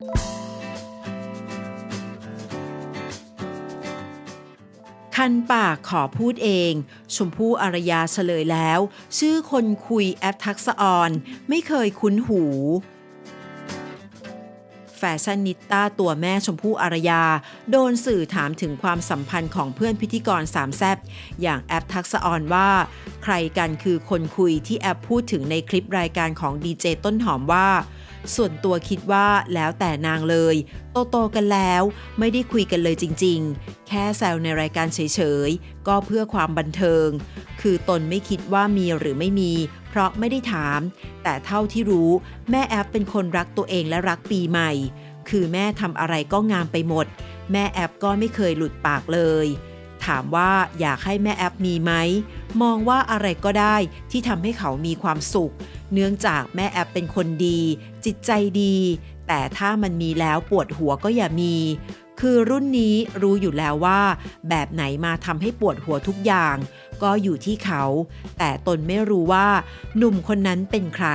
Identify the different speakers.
Speaker 1: คันปากขอพูดเอง ชมพู่อารยาเฉลยแล้ว ชื่อคนคุยแอปทักษออน ไม่เคยคุ้นหู แฟชั่นนิตต้าตัวแม่ชมพู่อารยา โดนสื่อถามถึงความสัมพันธ์ของเพื่อนพิธีกรสามแซบอย่างแอปทักษออนว่า ใครกันคือคนคุยที่แอปพูดถึงในคลิปรายการของดีเจต้นหอมว่า ส่วนตัวคิดว่าแล้วแต่นางเลย โตโตกันแล้วไม่ได้คุยกันเลยจริง ๆ แค่แซวในรายการเฉยๆ ก็เพื่อความบันเทิง คือตนไม่คิดว่ามีหรือไม่มี เพราะไม่ได้ถาม แต่เท่าที่รู้ แม่แอปเป็นคนรักตัวเองและรักปีใหม่ คือแม่ทำอะไรก็งามไปหมด แม่แอปก็ไม่เคยหลุดปากเลย ถามว่าอยากให้แม่แอปมีไหม มองว่าอะไรก็ได้ที่ทำให้เขามีความสุข เนื่องจากแม่แอปเป็นคนดี จิตใจดี แต่ถ้ามันมีแล้วปวดหัวก็อย่ามี คือรุ่นนี้รู้อยู่แล้วว่า แบบไหนมาทำให้ปวดหัวทุกอย่าง ก็อยู่ที่เขา แต่ตนไม่รู้ว่า หนุ่มคนนั้นเป็นใคร